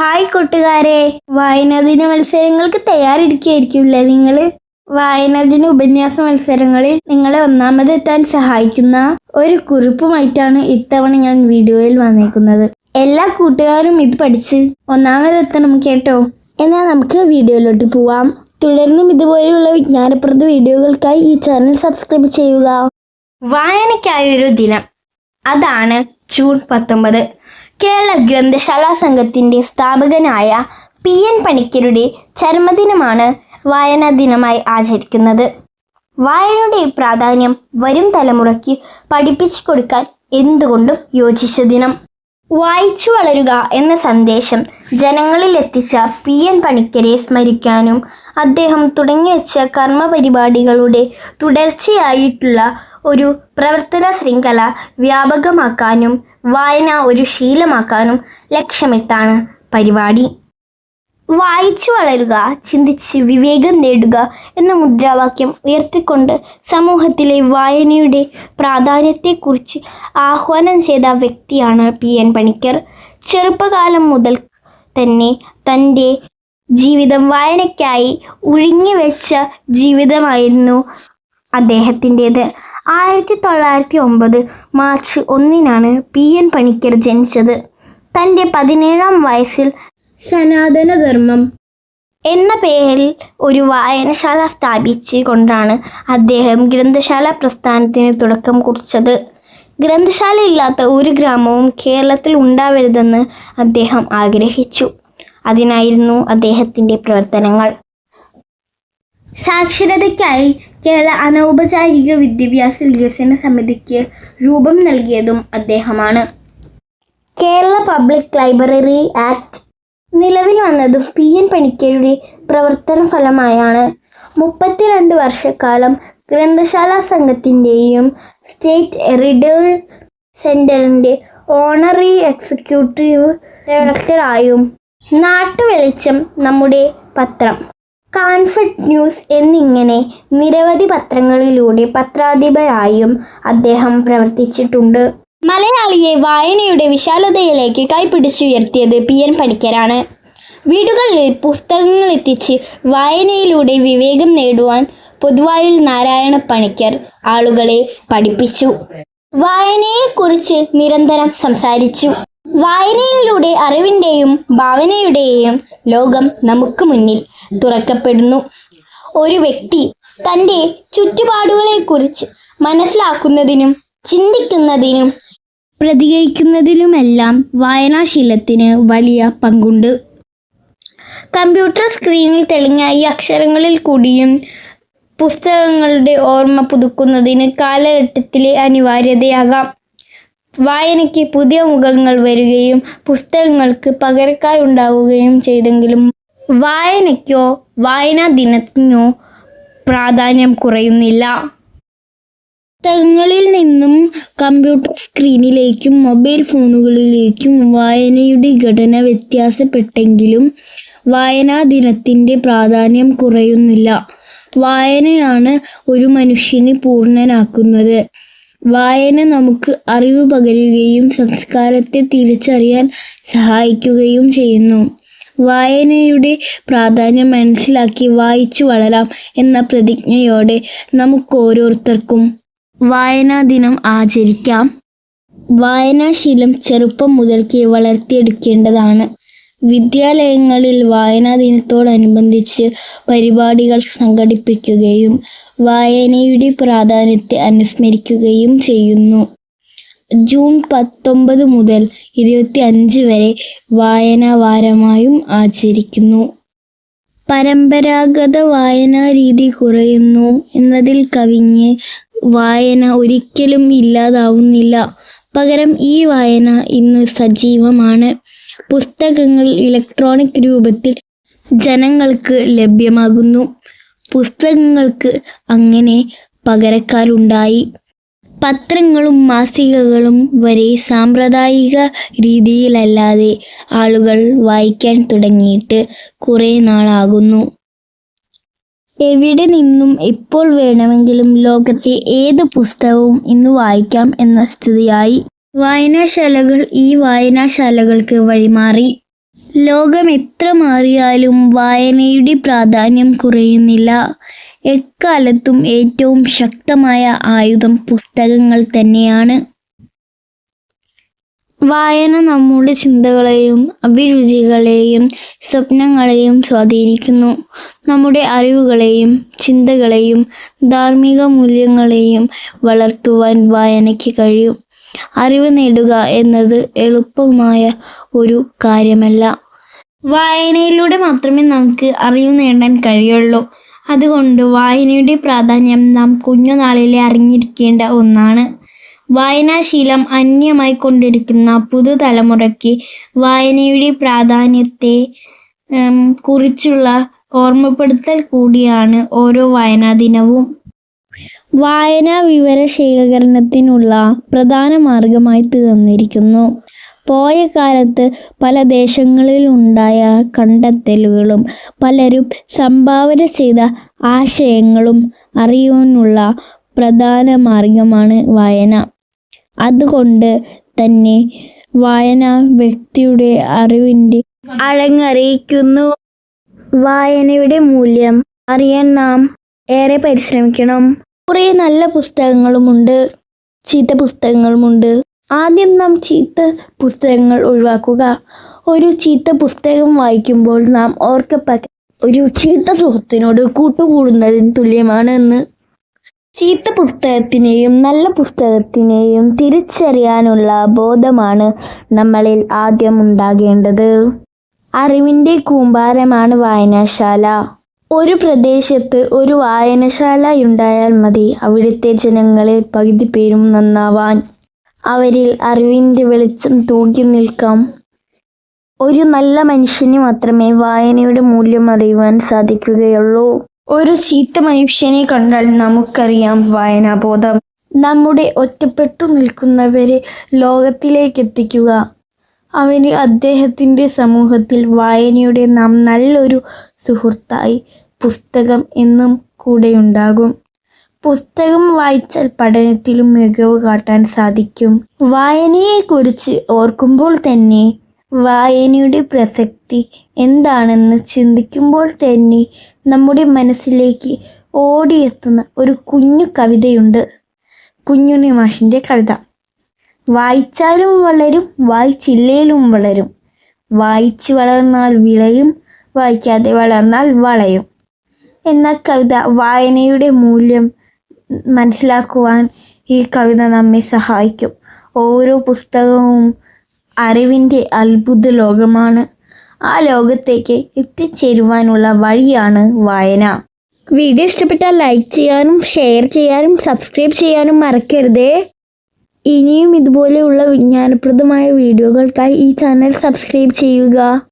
Hi കൂട്ടുകാരെ. വായനാദിന മത്സരങ്ങൾക്ക് തയ്യാറെടുക്കുകയായിരിക്കില്ലേ നിങ്ങൾ വായനാദിന ഉപന്യാസ മത്സരങ്ങളിൽ നിങ്ങളെ ഒന്നാമതെത്താൻ സഹായിക്കുന്ന ഒരു കുറിപ്പുമായിട്ടാണ് ഇത്തവണ ഞാൻ വീഡിയോയിൽ വന്നേക്കുന്നത്. എല്ലാ കൂട്ടുകാരും ഇത് പഠിച്ച് ഒന്നാമതെത്തണം കേട്ടോ. എന്നാൽ നമുക്ക് വീഡിയോയിലോട്ട് പോവാം. തുടർന്നും ഇതുപോലെയുള്ള വിജ്ഞാനപ്രദ വീഡിയോകൾക്കായി ഈ ചാനൽ സബ്സ്ക്രൈബ് ചെയ്യുക. വായനയ്ക്കായൊരു ദിനം. അതാണ് ജൂൺ പത്തൊമ്പത്. കേരള ഗ്രന്ഥശാലാ സംഘത്തിന്റെ സ്ഥാപകനായ പി എൻ പണിക്കരുടെ ചരമദിനമാണ് വായനാ ദിനമായി ആചരിക്കുന്നത്. വായനയുടെ പ്രാധാന്യം വരും തലമുറയ്ക്ക് പഠിപ്പിച്ചു കൊടുക്കാൻ എന്തുകൊണ്ടും യോജിച്ച ദിനം. വായിച്ചു വളരുക എന്ന സന്ദേശം ജനങ്ങളിൽ എത്തിച്ച പി എൻ പണിക്കരെ സ്മരിക്കാനും അദ്ദേഹം തുടങ്ങിവെച്ച കർമ്മപരിപാടികളുടെ തുടർച്ചയായിട്ടുള്ള ഒരു പ്രവർത്തന ശൃംഖല വ്യാപകമാക്കാനും വായന ഒരു ശീലമാക്കാനും ലക്ഷ്യമിട്ടാണ് പരിപാടി. വായിച്ചു വളരുക ചിന്തിച്ച് വിവേകം നേടുക എന്ന മുദ്രാവാക്യം ഉയർത്തിക്കൊണ്ട് സമൂഹത്തിലെ വായനയുടെ പ്രാധാന്യത്തെക്കുറിച്ച് ആഹ്വാനം ചെയ്ത വ്യക്തിയാണ് പി. എൻ. പണിക്കർ. ചെറുപ്പകാലം മുതൽ തന്നെ തന്റെ ജീവിതം വായനയ്ക്കായി ഉഴിഞ്ഞുവെച്ച ജീവിതമായിരുന്നു അദ്ദേഹത്തിന്റേത്. ആയിരത്തി തൊള്ളായിരത്തി ഒമ്പത് മാർച്ച് ഒന്നിനാണ് പി എൻ പണിക്കർ ജനിച്ചത്. തന്റെ പതിനേഴാം വയസ്സിൽ സനാതനധർമ്മം എന്ന പേരിൽ ഒരു വായനശാല സ്ഥാപിച്ചു കൊണ്ടാണ് അദ്ദേഹം ഗ്രന്ഥശാല പ്രസ്ഥാനത്തിന് തുടക്കം കുറിച്ചത്. ഗ്രന്ഥശാല ഇല്ലാത്ത ഒരു ഗ്രാമവും കേരളത്തിൽ ഉണ്ടാവരുതെന്ന് അദ്ദേഹം ആഗ്രഹിച്ചു. അതിനായിരുന്നു അദ്ദേഹത്തിന്റെ പ്രവർത്തനങ്ങൾ. സാക്ഷരതയ്ക്കായി കേരള അനൗപചാരിക വിദ്യാഭ്യാസ വികസന സമിതിക്ക് രൂപം നൽകിയതും അദ്ദേഹമാണ്. കേരള പബ്ലിക് ലൈബ്രറി ആക്ട് നിലവിൽ വന്നതും പി. എൻ. പണിക്കരുടെ പ്രവർത്തന ഫലമായാണ്. മുപ്പത്തിരണ്ട് വർഷക്കാലം ഗ്രന്ഥശാല സംഘത്തിന്റെയും സ്റ്റേറ്റ് റീഡർ സെന്ററിന്റെ ഓണറി എക്സിക്യൂട്ടീവ് ഡയറക്ടറായും നാട്ടുവെളിച്ചം നമ്മുടെ പത്രം. കാൺഫിഡ് ന്യൂസ് എന്നിങ്ങനെ നിരവധി പത്രങ്ങളിലൂടെ പത്രാധിപരായും അദ്ദേഹം പ്രവർത്തിച്ചിട്ടുണ്ട്. മലയാളിയെ വായനയുടെ വിശാലതയിലേക്ക് കൈപിടിച്ചുയർത്തിയത് പി. എൻ. പണിക്കരാണ്. വീടുകളിൽ പുസ്തകങ്ങൾ എത്തിച്ച് വായനയിലൂടെ വിവേകം നേടുവാൻ പൊതുവായിൽ നാരായണ പണിക്കർ ആളുകളെ പഠിപ്പിച്ചു. വായനയെക്കുറിച്ച് നിരന്തരം സംസാരിച്ചു. വായനയിലൂടെ അറിവിന്റെയും ഭാവനയുടെയും ലോകം നമുക്ക് മുന്നിൽ തുറക്കപ്പെടുന്നു. ഒരു വ്യക്തി തന്റെ ചുറ്റുപാടുകളെക്കുറിച്ച് മനസ്സിലാക്കുന്നതിനും ചിന്തിക്കുന്നതിനും പ്രതികരിക്കുന്നതിലുമെല്ലാം വായനാശീലത്തിന് വലിയ പങ്കുണ്ട്. കമ്പ്യൂട്ടർ സ്ക്രീനിൽ തെളിഞ്ഞ ഈ അക്ഷരങ്ങളിൽ കൂടിയും പുസ്തകങ്ങളുടെ ഓർമ്മ പുതുക്കുന്നതിന് കാലഘട്ടത്തിലെ അനിവാര്യതയാകാം. വായനയ്ക്ക് പുതിയ മുഖങ്ങൾ വരികയും പുസ്തകങ്ങൾക്ക് പകരക്കാരുണ്ടാവുകയും ചെയ്തെങ്കിലും വായനയ്ക്കോ വായനാ ദിനത്തിനോ പ്രാധാന്യം കുറയുന്നില്ല. പുസ്തകങ്ങളിൽ നിന്നും കമ്പ്യൂട്ടർ സ്ക്രീനിലേക്കും മൊബൈൽ ഫോണുകളിലേക്കും വായനയുടെ ഘടന വ്യത്യാസപ്പെട്ടെങ്കിലും വായനാ ദിനത്തിന്റെ പ്രാധാന്യം കുറയുന്നില്ല. വായനയാണ് ഒരു മനുഷ്യനെ പൂർണനാക്കുന്നത്. വായന നമുക്ക് അറിവ് പകരുകയും സംസ്കാരത്തെ തിരിച്ചറിയാൻ സഹായിക്കുകയും ചെയ്യുന്നു. വായനയുടെ പ്രാധാന്യം മനസ്സിലാക്കി വായിച്ചു വളരാം എന്ന പ്രതിജ്ഞയോടെ നമുക്ക് ഓരോരുത്തർക്കും വായനാ ദിനം ആചരിക്കാം. വായനാശീലം ചെറുപ്പം മുതൽക്കേ വളർത്തിയെടുക്കേണ്ടതാണ്. വിദ്യാലയങ്ങളിൽ വായനാ ദിനത്തോടനുബന്ധിച്ച് പരിപാടികൾ സംഘടിപ്പിക്കുകയും വായനയുടെ പ്രാധാന്യത്തെ അനുസ്മരിക്കുകയും ചെയ്യുന്നു. ജൂൺ പത്തൊമ്പത് മുതൽ ഇരുപത്തി അഞ്ച് വരെ വായനാ വാരമായും ആചരിക്കുന്നു. പരമ്പരാഗത വായനാ രീതി കുറയുന്നു എന്നതിൽ കവിഞ്ഞ് വായന ഒരിക്കലും ഇല്ലാതാവുന്നില്ല. പകരം ഈ വായന ഇന്ന് സജീവമാണ്. പുസ്തകങ്ങൾ ഇലക്ട്രോണിക് രൂപത്തിൽ ജനങ്ങൾക്ക് ലഭ്യമാകുന്നു. പുസ്തകങ്ങൾക്ക് അങ്ങനെ പകരക്കാരുണ്ടായി. പത്രങ്ങളും മാസികകളും വരെ സാമ്പ്രദായിക രീതിയിലല്ലാതെ ആളുകൾ വായിക്കാൻ തുടങ്ങിയിട്ട് കുറേ നാളാകുന്നു. എവിടെ നിന്നും എപ്പോൾ വേണമെങ്കിലും ലോകത്തെ ഏത് പുസ്തകവും ഇന്ന് വായിക്കാം എന്ന സ്ഥിതിയായി. വായനാശാലകൾ ഈ വായനാശാലകൾക്ക് വഴിമാറി. ലോകം എത്ര മാറിയാലും വായനയുടെ പ്രാധാന്യം കുറയുന്നില്ല. എക്കാലത്തും ഏറ്റവും ശക്തമായ ആയുധം പുസ്തകങ്ങൾ തന്നെയാണ്. വായന നമ്മുടെ ചിന്തകളെയും അഭിരുചികളെയും സ്വപ്നങ്ങളെയും സ്വാധീനിക്കുന്നു. നമ്മുടെ അറിവുകളെയും ചിന്തകളെയും ധാർമ്മിക മൂല്യങ്ങളെയും വളർത്തുവാൻ വായനയ്ക്ക് കഴിയും. അറിവ് നേടുക എന്നത് എളുപ്പമായ ഒരു കാര്യമല്ല. വായനയിലൂടെ മാത്രമേ നമുക്ക് അറിവ് നേടാൻ കഴിയുള്ളൂ. അതുകൊണ്ട് വായനയുടെ പ്രാധാന്യം നാം കുഞ്ഞുനാളിലെ അറിഞ്ഞിരിക്കേണ്ട ഒന്നാണ്. വായനാശീലം അന്യമായി കൊണ്ടിരിക്കുന്ന പുതുതലമുറയ്ക്ക് വായനയുടെ പ്രാധാന്യത്തെ കുറിച്ചുള്ള ഓർമ്മപ്പെടുത്തൽ കൂടിയാണ് ഓരോ വായനാ ദിനവും. വായന വിവര ശേഖരണത്തിനുള്ള പ്രധാന മാർഗമായി തീർന്നിരിക്കുന്നു. പോയ കാലത്ത് പല ദേശങ്ങളിൽ ഉണ്ടായ കണ്ടെത്തലുകളും പലരും സംഭാവന ചെയ്ത ആശയങ്ങളും അറിയുവാനുള്ള പ്രധാന മാർഗമാണ് വായന. അതുകൊണ്ട് തന്നെ വായന വ്യക്തിയുടെ അറിവിന്റെ അഴങ്ങറിയിക്കുന്നു വായനയുടെ മൂല്യം അറിയാൻ നാം ഏറെ പരിശ്രമിക്കണം. കുറേ നല്ല പുസ്തകങ്ങളുമുണ്ട് ചീത്ത പുസ്തകങ്ങളുമുണ്ട്. ആദ്യം നാം ചീത്ത പുസ്തകങ്ങൾ ഒഴിവാക്കുക. ഒരു ചീത്ത പുസ്തകം വായിക്കുമ്പോൾ നാം ഓർക്കപ്പ ഒരു ചീത്ത സുഹൃത്തിനോട് കൂട്ടുകൂടുന്നതിന് തുല്യമാണ് എന്ന്. ചീത്ത പുസ്തകത്തിനെയും നല്ല പുസ്തകത്തിനെയും തിരിച്ചറിയാനുള്ള ബോധമാണ് നമ്മളിൽ ആദ്യം ഉണ്ടാകേണ്ടത്. അറിവിന്റെ കൂമ്പാരമാണ് വായനശാല. ഒരു പ്രദേശത്ത് ഒരു വായനശാല ഉണ്ടായാൽ മതി. അവിടുത്തെ ജനങ്ങളെ പകുതി പേരും നന്നാവാൻ. അവരിൽ അറിവിന്റെ വെളിച്ചം തൂക്കി നിൽക്കാം. ഒരു നല്ല മനുഷ്യന് മാത്രമേ വായനയുടെ മൂല്യം അറിയുവാൻ സാധിക്കുകയുള്ളൂ. ഒരു ചീത്ത മനുഷ്യനെ കണ്ടാൽ നമുക്കറിയാം വായനാബോധം. നമ്മുടെ ഒറ്റപ്പെട്ടു നിൽക്കുന്നവരെ ലോകത്തിലേക്ക് എത്തിക്കുക. അവന് അദ്ദേഹത്തിന്റെ സമൂഹത്തിൽ വായനയുടെ നാം നല്ലൊരു സുഹൃത്തായി പുസ്തകം എന്നും കൂടെയുണ്ടാകും. പുസ്തകം വായിച്ചാൽ പഠനത്തിലും മികവ് കാട്ടാൻ സാധിക്കും. വായനയെക്കുറിച്ച് ഓർക്കുമ്പോൾ തന്നെ വായനയുടെ പ്രസക്തി എന്താണെന്ന് ചിന്തിക്കുമ്പോൾ തന്നെ നമ്മുടെ മനസ്സിലേക്ക് ഓടിയെത്തുന്ന ഒരു കുഞ്ഞു കവിതയുണ്ട്. കുഞ്ഞുണ്ണി മാഷിന്റെ കവിത. വായിച്ചാലും വളരും വായിച്ചില്ലേലും വളരും. വായിച്ച് വളർന്നാൽ വിളയും വായിക്കാതെ വളർന്നാൽ വളയും. എന്ന കവിത വായനയുടെ മൂല്യം മനസ്സിലാക്കുവാൻ ഈ കവിത നമ്മെ സഹായിക്കും. ഓരോ പുസ്തകവും അറിവിന്റെ അത്ഭുത ലോകമാണ്. ആ ലോകത്തേക്ക് എത്തിച്ചേരുവാനുള്ള വഴിയാണ് വായന. വീഡിയോ ഇഷ്ടപ്പെട്ടാൽ ലൈക്ക് ചെയ്യാനും ഷെയർ ചെയ്യാനും സബ്സ്ക്രൈബ് ചെയ്യാനും മറക്കരുതേ. ഇനിയും ഇതുപോലെയുള്ള വിജ്ഞാനപ്രദമായ വീഡിയോകൾക്കായി ഈ ചാനൽ സബ്സ്ക്രൈബ് ചെയ്യുക.